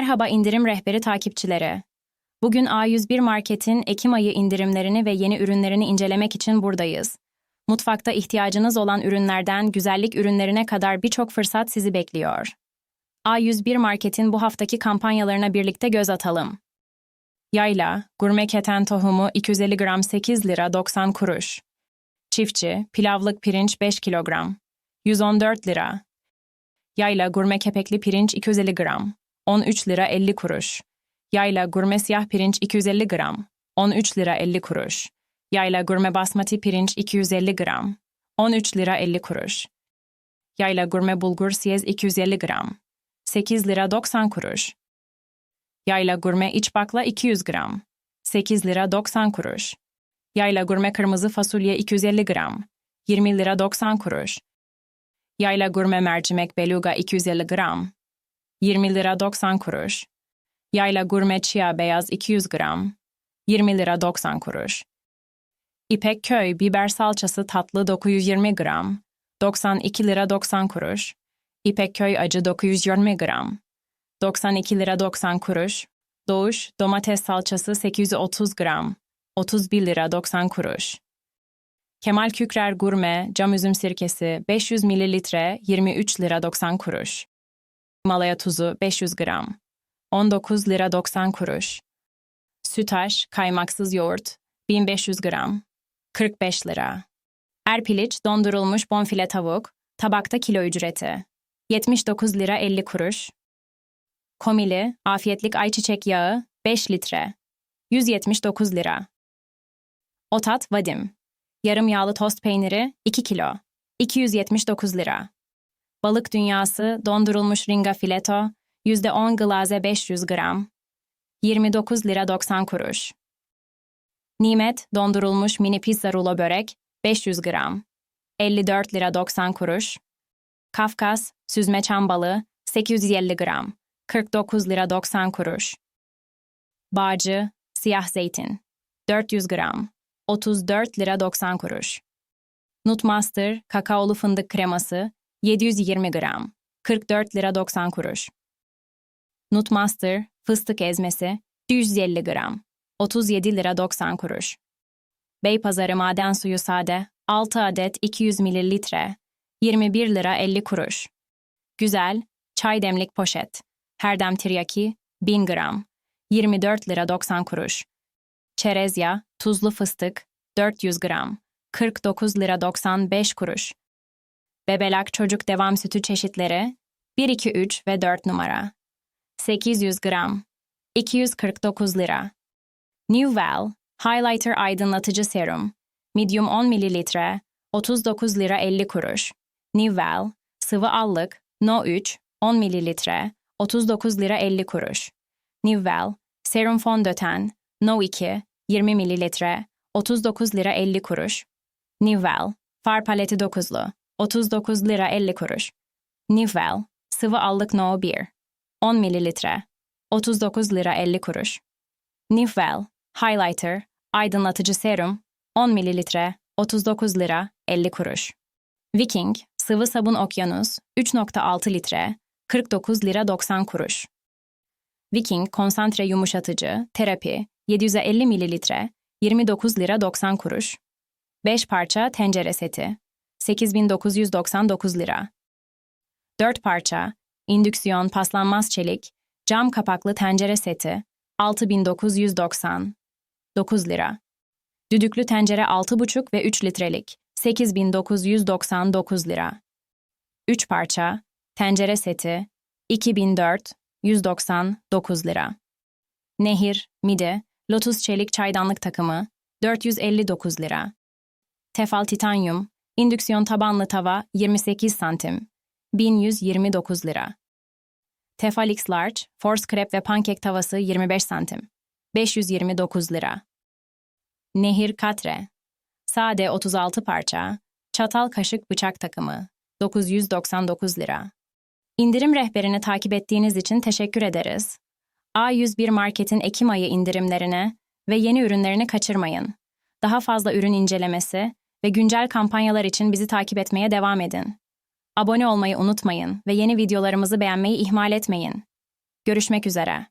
Merhaba indirim rehberi takipçileri. Bugün A101 Market'in Ekim ayı indirimlerini ve yeni ürünlerini incelemek için buradayız. Mutfakta ihtiyacınız olan ürünlerden güzellik ürünlerine kadar birçok fırsat sizi bekliyor. A101 Market'in bu haftaki kampanyalarına birlikte göz atalım. Yayla, gurme keten tohumu 250 gram 8 lira 90 kuruş. Çiftçi, pilavlık pirinç 5 kilogram. 114 lira. Yayla gurme kepekli pirinç 250 gram. 13 lira 50 kuruş. Yayla gurme siyah pirinç 250 gram. 13 lira 50 kuruş. Yayla gurme basmati pirinç 250 gram. 13 lira 50 kuruş. Yayla gurme bulgur siyez 250 gram. 8 lira 90 kuruş. Yayla gurme iç bakla 200 gram. 8 lira 90 kuruş. Yayla gurme kırmızı fasulye 250 gram. 20 lira 90 kuruş. Yayla gurme mercimek beluga 250 gram. 20 lira 90 kuruş. Yayla gurme chia beyaz 200 gram. 20 lira 90 kuruş. İpek köy biber salçası tatlı 920 gram. 92 lira 90 kuruş. İpek köy acı 920 gram. 92 lira 90 kuruş. Doğuş domates salçası 830 gram. 31 lira 90 kuruş. Kemal Kükrer Gurme cam üzüm sirkesi 500 mililitre 23 lira 90 kuruş. Himalaya tuzu 500 gram. 19 lira 90 kuruş. Sütaş kaymaksız yoğurt 1500 gram. 45 lira. Erpiliç dondurulmuş bonfile tavuk tabakta kilo ücreti 79 lira 50 kuruş. Komili afiyetlik ayçiçek yağı 5 litre 179 lira. Otat Vadim Yarım yağlı tost peyniri 2 kilo 279 lira. Balık dünyası dondurulmuş ringa fileto %10 glaze 500 gram 29 lira 90 kuruş. Nimet dondurulmuş mini pizza rulo börek 500 gram 54 lira 90 kuruş. Kafkas süzme çam balığı 850 gram 49 lira 90 kuruş. Bağcı siyah zeytin 400 gram 34 lira 90 kuruş. Nutmaster kakaolu fındık kreması 720 gram 44 lira 90 kuruş. Nutmaster fıstık ezmesi 150 gram 37 lira 90 kuruş. Beypazarı maden suyu sade 6 adet 200 mililitre 21 lira 50 kuruş. Güzel çay demlik poşet herdem tiryaki 1000 gram 24 lira 90 kuruş. Çerez yağı, tuzlu fıstık 400 gram 49 lira 95 kuruş. Bebelak çocuk devam sütü çeşitleri 1, 2, 3 ve 4 numara. 800 gram 249 lira. New Val Highlighter aydınlatıcı serum medium 10 mililitre 39 lira 50 kuruş. Val sıvı allık No 3 10 mililitre 39 lira 50 kuruş. Val serum fondöten No 2 20 mililitre 39 lira 50 kuruş. Nivell, far paleti 9'lu, 39 lira 50 kuruş. Nivell, sıvı allık no 1, 10 mililitre, 39 lira 50 kuruş. Nivell, highlighter, aydınlatıcı serum, 10 mililitre, 39 lira 50 kuruş. Viking, sıvı sabun okyanus, 3.6 litre, 49 lira 90 kuruş. Viking konsantre yumuşatıcı, terapi, 750 mililitre, 29 lira 90 kuruş. 5 parça tencere seti. 8999 lira. 4 parça indüksiyon paslanmaz çelik cam kapaklı tencere seti 6990 9 lira. Düdüklü tencere 6,5 ve 3 litrelik 8999 lira. 3 parça tencere seti 2004 199 lira. Nehir, mide, lotus çelik çaydanlık takımı 459 lira. Tefal titanyum, indüksiyon tabanlı tava 28 santim, 1129 lira. Tefal X Large, force krep ve pankek tavası 25 santim, 529 lira. Nehir Katre, sade 36 parça, çatal kaşık bıçak takımı 999 lira. İndirim rehberini takip ettiğiniz için teşekkür ederiz. A101 Market'in Ekim ayı indirimlerini ve yeni ürünlerini kaçırmayın. Daha fazla ürün incelemesi ve güncel kampanyalar için bizi takip etmeye devam edin. Abone olmayı unutmayın ve yeni videolarımızı beğenmeyi ihmal etmeyin. Görüşmek üzere.